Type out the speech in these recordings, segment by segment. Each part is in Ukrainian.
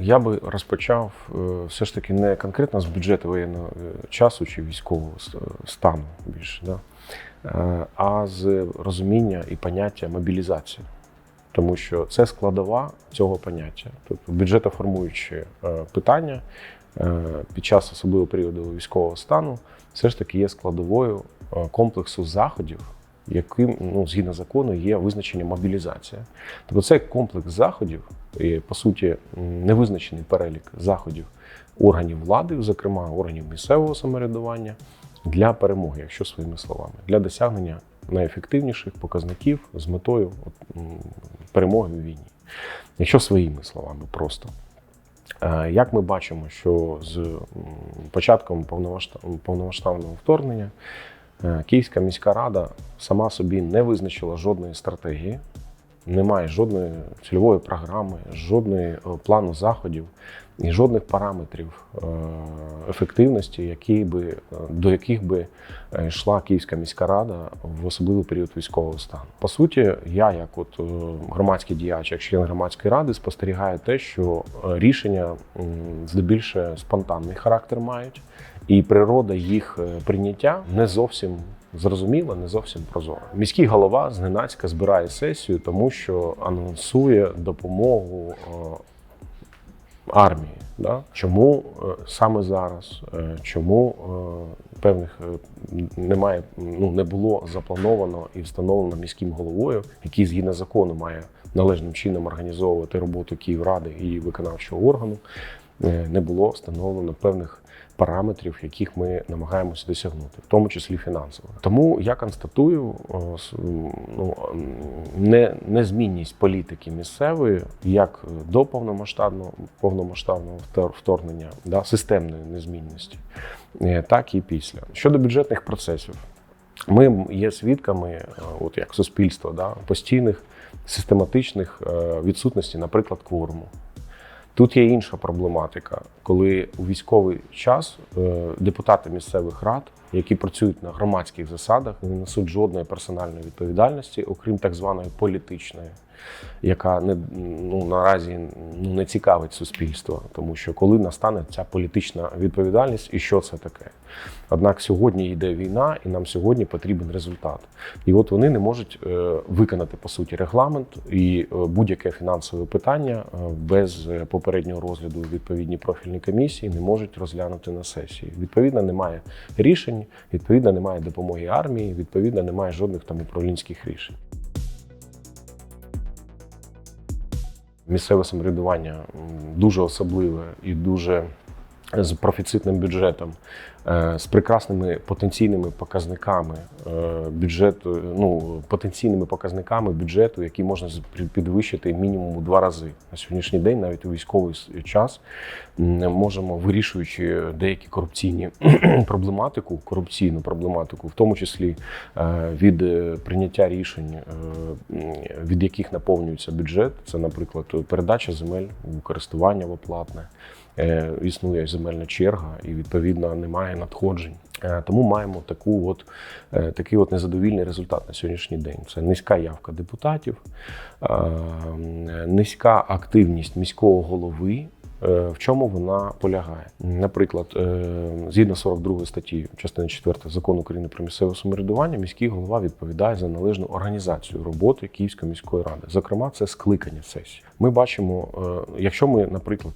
Я би розпочав е, все ж таки не конкретно з бюджету воєнного е, часу чи військового стану більше, да? е, а з розуміння і поняття мобілізації. Тому що це складова цього поняття. Тобто бюджетоформуючі е, питання е, під час особливого періоду військового стану все ж таки є складовою е, комплексу заходів, яким ну, згідно закону є визначення мобілізація. Тобто це комплекс заходів, і, по суті, невизначений перелік заходів органів влади, зокрема органів місцевого самоврядування, для перемоги, якщо своїми словами, для досягнення найефективніших показників з метою перемоги у війні. Якщо своїми словами просто. Е, Як ми бачимо, що з початком повномасштаб- повномасштабного вторгнення Київська міська рада сама собі не визначила жодної стратегії, немає жодної цільової програми, жодної е, плану заходів і жодних параметрів е, ефективності, які би, е, до яких би е, йшла Київська міська рада в особливий період військового стану. По суті, я, як от е, громадський діяч, як член громадської ради, спостерігаю те, що е, рішення здебільше спонтанний характер мають, і природа їх е, прийняття не зовсім. Зрозуміло, не зовсім прозоро. Міський голова зненацька збирає сесію, тому що анонсує допомогу е, армії. Да? Чому е, саме зараз? Чому певних немає, ну не було заплановано і встановлено міським головою, який згідно закону має належним чином організовувати роботу Київради і виконавчого органу, не було встановлено певних параметрів, яких ми намагаємося досягнути, в тому числі фінансово. Тому я констатую о, ну, не, незмінність політики місцевої як до повномасштабного повномасштабного вторгнення, да, системної незмінності, е, так і після. Щодо бюджетних процесів, ми є свідками, е, от як суспільство, да, постійних систематичних е, відсутності, наприклад, кворуму. Тут є інша проблематика, коли у військовий час е, депутати місцевих рад, які працюють на громадських засадах, не несуть жодної персональної відповідальності, окрім так званої політичної, яка не ну наразі ну, не цікавить суспільство, тому що коли настане ця політична відповідальність, і що це таке? Однак сьогодні йде війна, і нам сьогодні потрібен результат. І от вони не можуть е, виконати по суті регламент і е, будь-яке фінансове питання е, без попереднього розгляду у відповідній профільній комісії не можуть розглянути на сесії. Відповідно, немає рішень, відповідно, немає допомоги армії, відповідно, немає жодних там управлінських рішень. Місцеве самоврядування дуже особливе і дуже з профіцитним бюджетом, е, з прекрасними потенційними показниками е, бюджету, ну потенційними показниками бюджету, які можна підвищити мінімум у два рази на сьогоднішній день, навіть у військовий час, можемо вирішуючи деякі корупційні проблематику, корупційну проблематику, в тому числі е, від прийняття рішень, від яких наповнюється бюджет, це, наприклад, передача земель у користування в оплатне. Е, Існує земельна черга, і відповідно немає надходжень. Е, Тому маємо таку от, е, такий от незадовільний результат на сьогоднішній день. Це низька явка депутатів, низька активність міського голови. Е, В чому вона полягає? Наприклад, е, згідно 42 статті частини 4 закону України про місцеве самоврядування, міський голова відповідає за належну організацію роботи Київської міської ради. Зокрема, це скликання сесії. Ми бачимо, е, якщо ми, наприклад,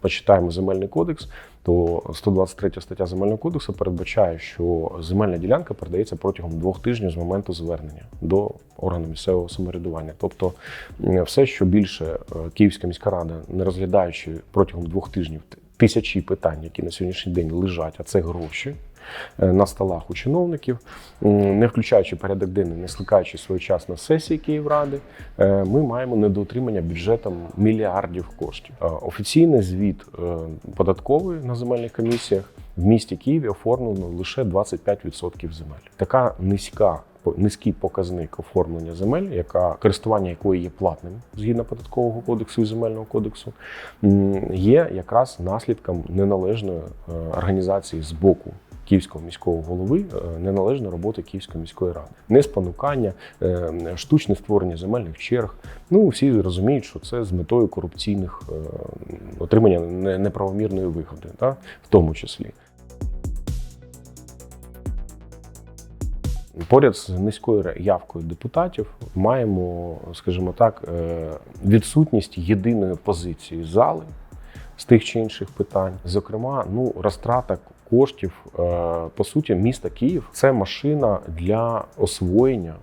почитаємо земельний кодекс, то 123 стаття земельного кодексу передбачає, що земельна ділянка передається протягом двох тижнів з моменту звернення до органу місцевого самоврядування. Тобто, все, що більше е, Київська міська рада, не розглядаючи протягом двох тижнів тисячі питань, які на сьогоднішній день лежать, а це гроші. Е, На столах у чиновників, не включаючи порядок денний, не скликаючи своєчасно сесії Київради, е, ми маємо недоотримання бюджетом мільярдів коштів. Е, Офіційний звіт податкової на земельних комісіях в місті Києві оформлено лише 25% земель. Така низька низький показник оформлення земель, яка користування якої є платним згідно податкового кодексу і земельного кодексу, є якраз наслідком неналежної організації з боку Київського міського голови е, неналежна робота Київської міської ради, не спонукання, е, штучне створення земельних черг. Ну всі розуміють, що це з метою корупційних е, отримання неправомірної вигоди, да, в тому числі. Поряд з низькою явкою депутатів маємо, скажімо так, відсутність єдиної позиції зали з тих чи інших питань. Зокрема, ну розтрата коштів е, по суті міста Київ це машина для освоєння,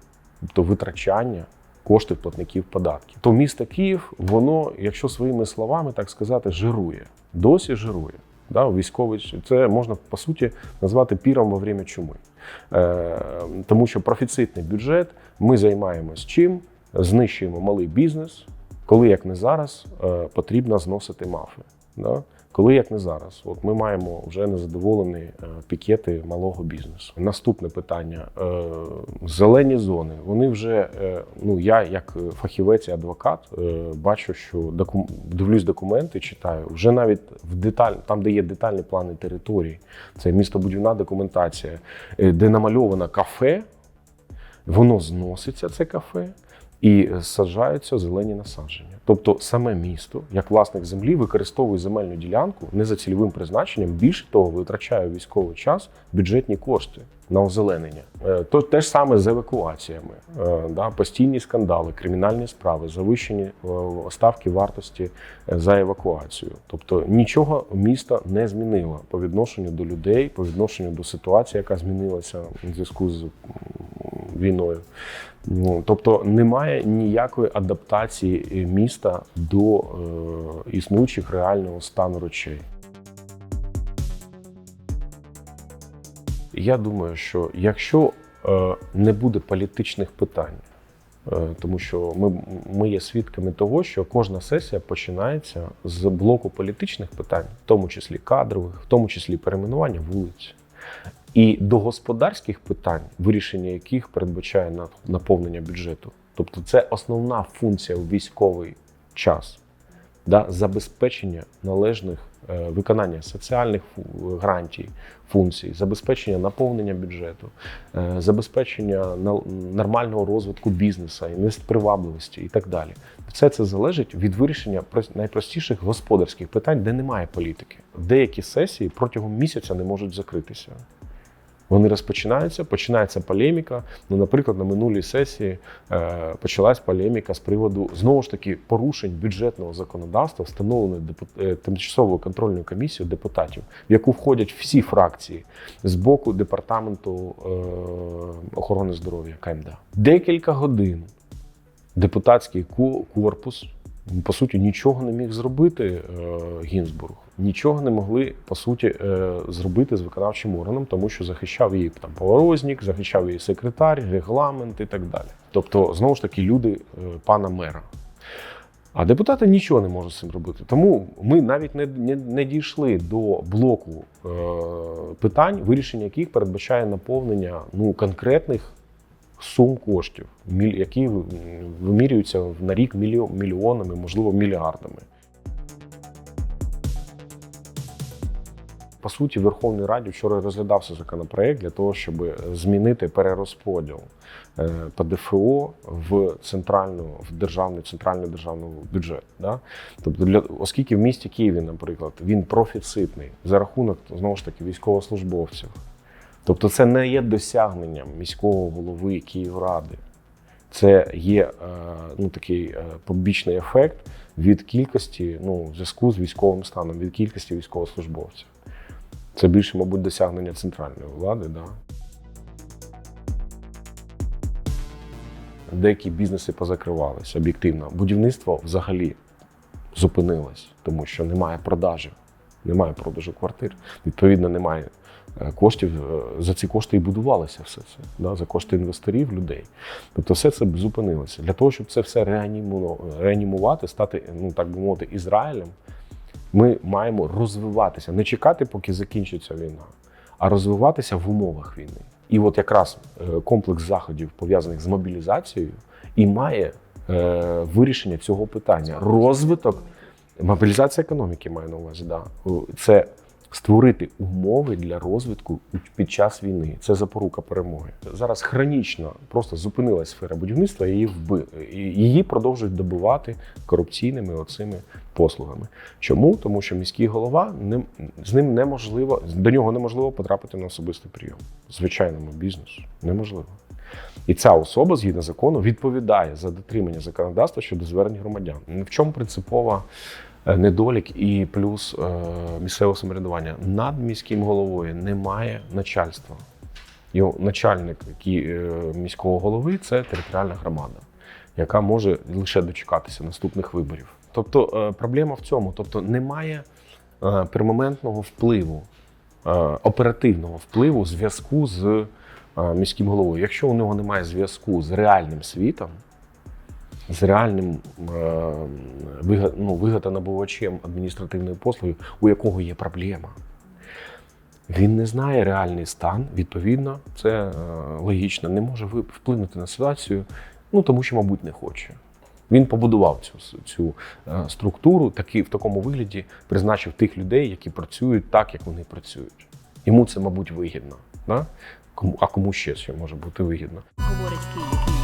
тобто витрачання. Коштів платників податків. То місто Київ, воно, якщо своїми словами так сказати, жирує, досі жирує. Да, військовий це можна по суті назвати піром во время чуми. Е, тому що профіцитний бюджет ми займаємось чим? Знищуємо малий бізнес, коли як не зараз е, потрібно зносити мафи. Да? Коли як не зараз, от ми маємо вже незадоволені е, пікети малого бізнесу. Наступне питання: Е, зелені зони. Вони вже е, ну я як фахівець і адвокат бачу, що дивлюсь документи, читаю вже навіть в деталь, там, де є детальні плани території, це містобудівна документація, де намальовано кафе, воно зноситься це кафе. І саджаються зелені насадження. Тобто саме місто, як власник землі, використовує земельну ділянку не за цільовим призначенням. Більше того, витрачає військовий час бюджетні кошти на озеленення. Е, То те ж саме з евакуаціями, Е, да, постійні скандали, кримінальні справи, завищені е, ставки вартості за евакуацію. Тобто нічого місто не змінило по відношенню до людей, по відношенню до ситуації, яка змінилася в зв'язку з війною. Ну, Тобто немає ніякої адаптації міста до е, існуючих реального стану речей. Я думаю, що якщо е, не буде політичних питань, е, тому що ми, ми є свідками того, що кожна сесія починається з блоку політичних питань, в тому числі кадрових, в тому числі перейменування вулиць. І до господарських питань, вирішення яких передбачає на- наповнення бюджету. Тобто це основна функція у військовий час да, забезпечення належних е, виконання соціальних грантій, функцій, забезпечення наповнення бюджету, е, забезпечення нал- нормального розвитку бізнесу, інвестпривабливості і так далі. Все це залежить від вирішення прос- найпростіших господарських питань, де немає політики. Деякі сесії протягом місяця не можуть закритися. Вони розпочинаються, починається полеміка. Ну, наприклад, на минулій сесії е, почалась полеміка з приводу знову ж таки порушень бюджетного законодавства, встановленої е, тимчасовою контрольною комісією депутатів, в яку входять всі фракції з боку департаменту е, охорони здоров'я КМДА. Декілька годин депутатський ко- корпус. По суті, нічого не міг зробити е, Гінзбург. Нічого не могли по суті е, зробити з виконавчим органом, тому що захищав її там Поворознік, захищав її секретар, регламент і так далі. Тобто, знову ж таки, люди е, пана мера. А депутати нічого не можуть з цим робити. Тому ми навіть не, не, не дійшли до блоку е, питань, вирішення яких передбачає наповнення ну, конкретних сум коштів, які вимірюються на рік мільйонами, можливо, мільярдами. По суті, в Верховній Раді вчора розглядався законопроект для того, щоб змінити перерозподіл е, ПДФО в центральну в державний центральний державний бюджет. Да? Тобто, для оскільки в місті Києві, наприклад, він профіцитний за рахунок знову ж таки військовослужбовців. Тобто, це не є досягненням міського голови Київради. Це є е, ну, такий е, побічний ефект від кількості, ну, в зв'язку з військовим станом, від кількості військовослужбовців. Це більше, мабуть, досягнення центральної влади. Да. Деякі бізнеси позакривалися об'єктивно. Будівництво взагалі зупинилось, тому що немає продажів, немає продажу квартир. Відповідно, немає коштів. е, За ці кошти і будувалося все це, да, за кошти інвесторів, людей. Тобто все це зупинилося. Для того, щоб це все реанімувати, стати, ну так би мовити, Ізраїлем, ми маємо розвиватися, не чекати, поки закінчиться війна, а розвиватися в умовах війни. І от якраз е, комплекс заходів, пов'язаних з мобілізацією, і має е, вирішення цього питання. Розвиток, мобілізація економіки має на увазі. Да. Це створити умови для розвитку під час війни. Це запорука перемоги. Зараз хронічно просто зупинилась сфера будівництва, її вби... її продовжують добивати корупційними оцими послугами. Чому? Тому що міський голова не з ним неможливо, до нього неможливо потрапити на особистий прийом. Звичайному бізнесу неможливо. І ця особа, згідно закону, відповідає за дотримання законодавства щодо звернень громадян. В чому принципова е, недолік і плюс е, місцевого самоврядування? Над міським головою немає начальства. Його начальник е, міського голови це територіальна громада, яка може лише дочекатися наступних виборів. Тобто проблема в цьому, тобто немає пермоментного впливу, оперативного впливу зв'язку з міським головою. Якщо у нього немає зв'язку з реальним світом, з реальним е, ну, вигодонабувачем адміністративної послуги, у якого є проблема. Він не знає реальний стан, відповідно, це е, логічно, не може вплинути на ситуацію, ну тому що, мабуть, не хоче. Він побудував цю, цю е, структуру таки, в такому вигляді, призначив тих людей, які працюють так, як вони працюють. Йому це, мабуть, вигідно. Да? А кому ще це може бути вигідно? Говорить Київ.